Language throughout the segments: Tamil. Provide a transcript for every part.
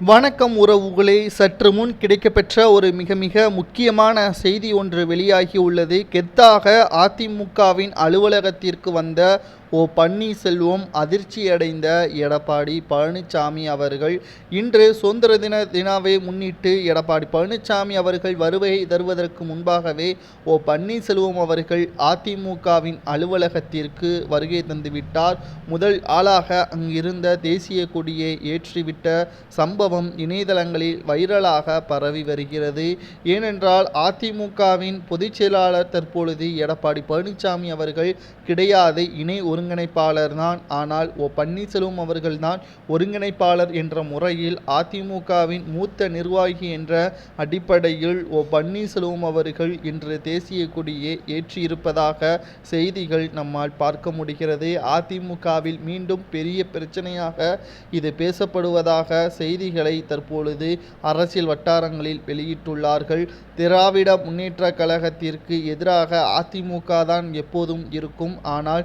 வணக்கம் உறவுகளே. சற்று முன் கிடைக்கப்பெற்ற ஒரு மிக மிக முக்கியமான செய்தி ஒன்று வெளியாகி உள்ளது. கெத்தாக அதிமுகவின் அலுவலகத்திற்கு வந்த ஓ பன்னீர்செல்வம் அதிர்ச்சியடைந்த எடப்பாடி பழனிசாமி அவர்கள் இன்று சுதந்திர தின தினாவை முன்னிட்டு எடப்பாடி பழனிசாமி அவர்கள் வருகை தருவதற்கு முன்பாகவே ஓ பன்னீர்செல்வம் அவர்கள் அதிமுகவின் அலுவலகத்திற்கு வருகை தந்துவிட்டார். முதல் ஆளாக அங்கிருந்த தேசிய கொடியை ஏற்றிவிட்ட சம்பவம் இணையதளங்களில் வைரலாக பரவி வருகிறது. ஏனென்றால் அதிமுகவின் பொதுச் செயலாளர் தற்பொழுது எடப்பாடி பழனிசாமி அவர்கள் கிடையாது. இணை ஒருங்கிணைப்பாளர் தான் ஆனால் ஓ பன்னீர்செல்வம் அவர்கள்தான் ஒருங்கிணைப்பாளர் என்ற முறையில் அதிமுகவின் மூத்த நிர்வாகி என்ற அடிப்படையில் ஓ பன்னீர்செல்வம் அவர்கள் இன்று தேசிய கொடியை ஏற்றியிருப்பதாக செய்திகள் நம்மால் பார்க்க முடிகிறது. அதிமுகவில் மீண்டும் பெரிய பிரச்சனையாக இது பேசப்படுவதாக செய்திகளை தற்பொழுது அரசியல் வட்டாரங்களில் வெளியிட்டுள்ளார்கள். திராவிட முன்னேற்ற கழகத்திற்கு எதிராக அதிமுக தான் எப்போதும் இருக்கும். ஆனால்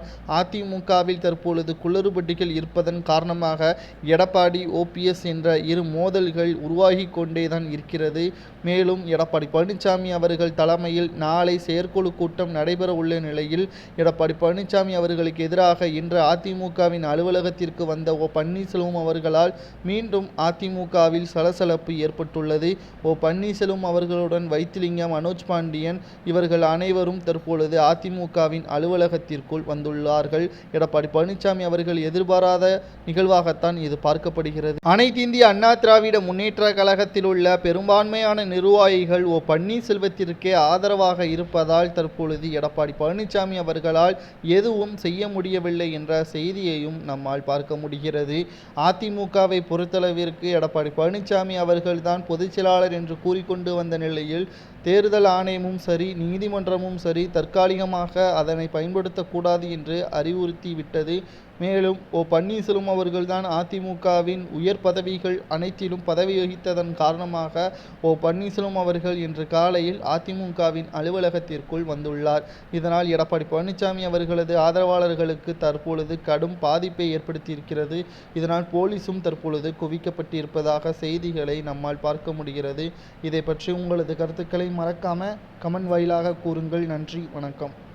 அதிமுகவில் தற்பொழுது குளறுபடிகள் இருப்பதன் காரணமாக எடப்பாடி ஓபிஎஸ் என்ற இரு மோதல்கள் உருவாகி கொண்டே தான் இருக்கிறது. மேலும் எடப்பாடி பழனிசாமி அவர்கள் தலைமையில் நாளை செயற்குழு கூட்டம் நடைபெற உள்ள நிலையில் எடப்பாடி பழனிசாமி அவர்களுக்கு எதிராக இன்று அதிமுகவின் அலுவலகத்திற்கு வந்த ஓ பன்னீர்செல்வம் அவர்களால் மீண்டும் அதிமுகவில் சலசலப்பு ஏற்பட்டுள்ளது. ஓ பன்னீர்செல்வம் அவர்களுடன் வைத்திலிங்கம் மனோஜ் பாண்டியன் இவர்கள் அனைவரும் தற்பொழுது அதிமுகவின் அலுவலகத்திற்குள் வந்துள்ளார்கள். எடப்பாடி பழனிசாமி அவர்கள் எதிர்பாராத நிகழ்வாகத்தான் இது பார்க்கப்படுகிறது. அனைத்து இந்திய அண்ணா திராவிட முன்னேற்ற கழகத்தில் உள்ள பெரும்பான்மையான நிர்வாகிகள் ஓ பன்னீர்செல்வத்திற்கே ஆதரவாக இருப்பதால் தற்பொழுது எடப்பாடி பழனிசாமி அவர்களால் எதுவும் செய்ய முடியவில்லை என்ற செய்தியையும் நம்மால் பார்க்க முடிகிறது. அதிமுகவை பொறுத்தளவிற்கு எடப்பாடி பழனிசாமி அவர்கள்தான் பொதுச் செயலாளர் என்று கூறிக்கொண்டு வந்த நிலையில் தேர்தல் ஆணையமும் சரி நீதிமன்றமும் சரி தற்காலிகமாக அதனை பயன்படுத்தக்கூடாது என்று அறிவு அறிவுறுத்திவிட்டது மேலும் ஓ பன்னீர்செல்வம் அவர்கள்தான் அதிமுகவின் உயர் பதவிகள் அனைத்திலும் பதவி வகித்ததன் காரணமாக ஓ பன்னீர்செல்வம் அவர்கள் இன்று காலையில் அதிமுகவின் அலுவலகத்திற்குள் வந்துள்ளார். இதனால் எடப்பாடி பழனிசாமி அவர்களது ஆதரவாளர்களுக்கு தற்பொழுது கடும் பாதிப்பை ஏற்படுத்தியிருக்கிறது. இதனால் போலீசும் தற்பொழுது குவிக்கப்பட்டிருப்பதாக செய்திகளை நம்மால் பார்க்க முடிகிறது. இதை பற்றி உங்களது கருத்துக்களை மறக்காம கமெண்ட் வாயிலாக கூறுங்கள். நன்றி வணக்கம்.